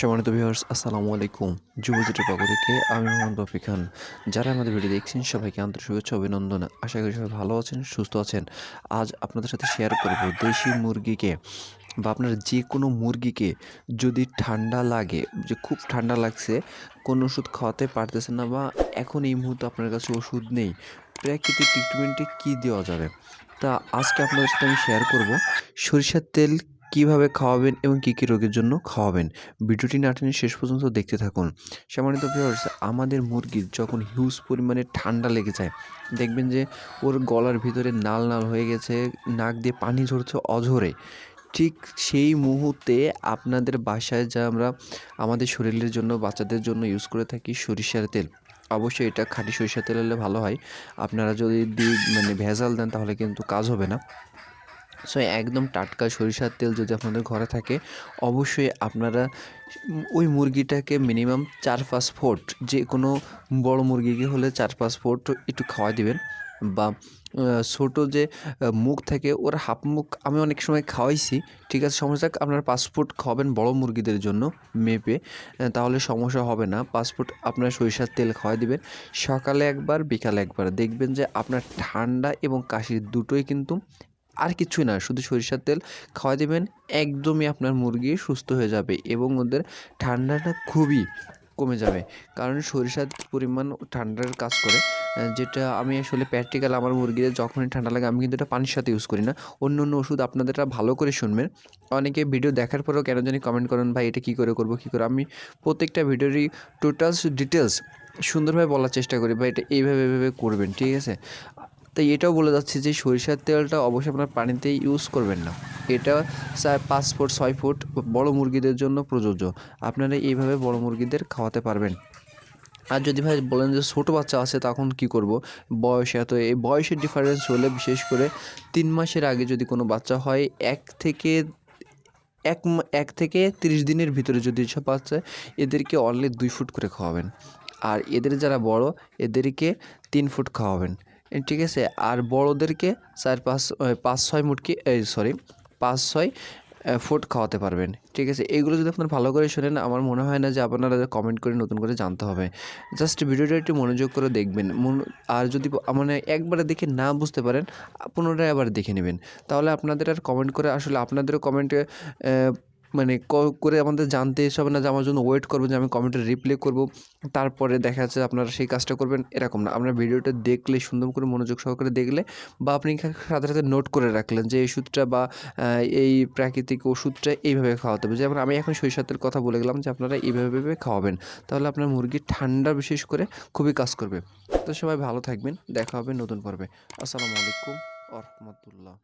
সম্মানিত ভিউয়ার্স আসসালামু আলাইকুম। যুবজোটের পক্ষ থেকে আমি মোহাম্মদ রফি খান। যারা আমাদের ভিডিও দেখছেন, সবাইকে আন্তরিক শুভেচ্ছা, অভিনন্দন। আশা করি সবাই ভালো আছেন, সুস্থ আছেন। আজ আপনাদের সাথে শেয়ার করব দেশি মুরগিকে বা আপনার যে কোনো মুরগিকে যদি ঠান্ডা লাগে, যে খুব ঠান্ডা লাগছে, কোনো ওষুধ খাওয়াতে পারতেছেন না বা এখন এই মুহূর্তে আপনার কাছে ওষুধ নেই, প্রাকৃতিক ট্রিটমেন্টে কী দেওয়া যাবে? তা আজকে আপনাদের সাথে আমি শেয়ার করব সরিষার তেল কীভাবে খাওয়াবেন এবং কী কী রোগের জন্য খাওয়াবেন? ভিডিওটি না টেনে শেষ পর্যন্ত দেখতে থাকুন। সম্মানিত ভিউয়ার্স আমাদের মুরগির যখন হিউজ পরিমাণে ঠান্ডা লেগে যায়, দেখবেন যে ওর গলার ভিতরে নাল নাল হয়ে গেছে, নাক দিয়ে পানি ঝরছে অঝরে। ঠিক সেই মুহূর্তে আপনাদের বাসায় যা আমরা আমাদের শরীরের জন্য, বাচ্চাদের জন্য ইউজ করে থাকি সরিষার তেল। অবশ্যই এটা খাঁটি সরিষার তেল হলে ভালো হয়। আপনারা যদি মানে ভেজাল দেন তাহলে কিন্তু কাজ হবে না। সো একদম টাটকা সরিষার তেল যদি আপনাদের ঘরে থাকে, অবশ্যই আপনারা ওই মুরগিটাকে মিনিমাম চার পাঁচ ফুট, যে কোনো বড় মুরগিকে হলে চার পাঁচ ফুট একটু খাওয়াই দিবেন। বা ছোটো যে মুখ থাকে, ওর হাফ মুখ আমি অনেক সময় খাওয়াইছি, ঠিক আছে, সমস্যা আপনারা ফুট খাওয়াবেন বড় মুরগিদের জন্য মেপে তাহলে সমস্যা হবে না। পাসপোর্ট আপনার সরিষার তেল খাওয়াই দিবেন। সকালে একবার, বিকালে একবার দেখবেন যে আপনার ঠান্ডা এবং কাশির দুটোই কিন্তু আর কিছুই না, শুধু সরিষার তেল খাওয়া দেবেন একদমই আপনার মুরগি সুস্থ হয়ে যাবে এবং ওদের ঠান্ডাটা খুবই কমে যাবে। কারণ সরিষার পরিমাণ ঠান্ডার কাজ করে যেটা আমি আসলে প্র্যাকটিক্যাল আমার মুরগিদের যখনই ঠান্ডা লাগে, আমি কিন্তু এটা পানির সাথে ইউজ করি না। অন্য অন্য ওষুধ আপনাদেরটা ভালো করে শুনবেন। অনেকে ভিডিও দেখার পরেও কেন জানি কমেন্ট করেন, ভাই, এটা কী করে করব, কী করে? আমি প্রত্যেকটা ভিডিওরই টোটালস ডিটেলস সুন্দরভাবে বলার চেষ্টা করি বা এটা এইভাবে এইভাবে করবেন, ঠিক আছে? তাই এটাও বলে যাচ্ছে যে সরিষার তেলটা অবশ্যই আপনার পানিতে ইউজ করবেন না। এটা চার, পাঁচ ফুট, ছয় ফুট বড় মুরগিদের জন্য প্রযোজ্য। আপনারা এইভাবে বড় মুরগিদের খাওয়াতে পারবেন। আর যদি ভাই বলেন যে ছোটো বাচ্চা আছে, তখন কি করব? বয়স এত, এই বয়সের ডিফারেন্স হলে বিশেষ করে তিন মাসের আগে যদি কোনো বাচ্চা হয়, এক থেকে, এক এক থেকে তিরিশ দিনের ভিতরে যদি সব বাচ্চা এদেরকে অনলি দুই ফুট করে খাওয়াবেন। আর এদের যারা বড়, এদেরকে তিন ফুট খাওয়াবেন। ঠিক আছে? আর বড়োদেরকে চার, পাঁচ পাঁচ, ছয় মুটকি এই সরি পাঁচ, ছয় ফুট খাওয়াতে পারবেন। ঠিক আছে? এগুলো যদি আপনারা ভালো করে শোনেন, আমার মনে হয় না যে আপনারা কমেন্ট করে নতুন করে জানতে হবে। জাস্ট ভিডিওটা একটু মনোযোগ করে দেখবেন। আর যদি মানে একবারে দেখে না বুঝতে পারেন, পুনরায় আবার দেখে নেবেন। তাহলে আপনাদের আর কমেন্ট করে আসলে আপনাদেরও কমেন্টে মানে করে আমাদের জানতে এসে হবে না যে আমার জন্য ওয়েট করব যে আমি কমেন্টে রিপ্লাই করব। তারপরে দেখা যাচ্ছে আপনারা সেই কাজটা করবেন, এরকম না। আপনার ভিডিওটা দেখলে, সুন্দর করে মনোযোগ সহকারে দেখলে বা আপনি সাথে সাথে নোট করে রাখলেন যে ওষুধটা বা এই প্রাকৃতিক ওষুধটা এইভাবে খাওয়াতে হবে। যেমন আমি এখন সরিষাতের কথা বলে গেলাম যে আপনারা এইভাবে খাওয়াবেন। তাহলে আপনার মুরগি ঠান্ডা বিশেষ করে খুবই কাজ করবে। তো সবাই ভালো থাকবেন, দেখা হবে নতুন পর্বে। আসসালামু আলাইকুম রহমতুল্লাহ।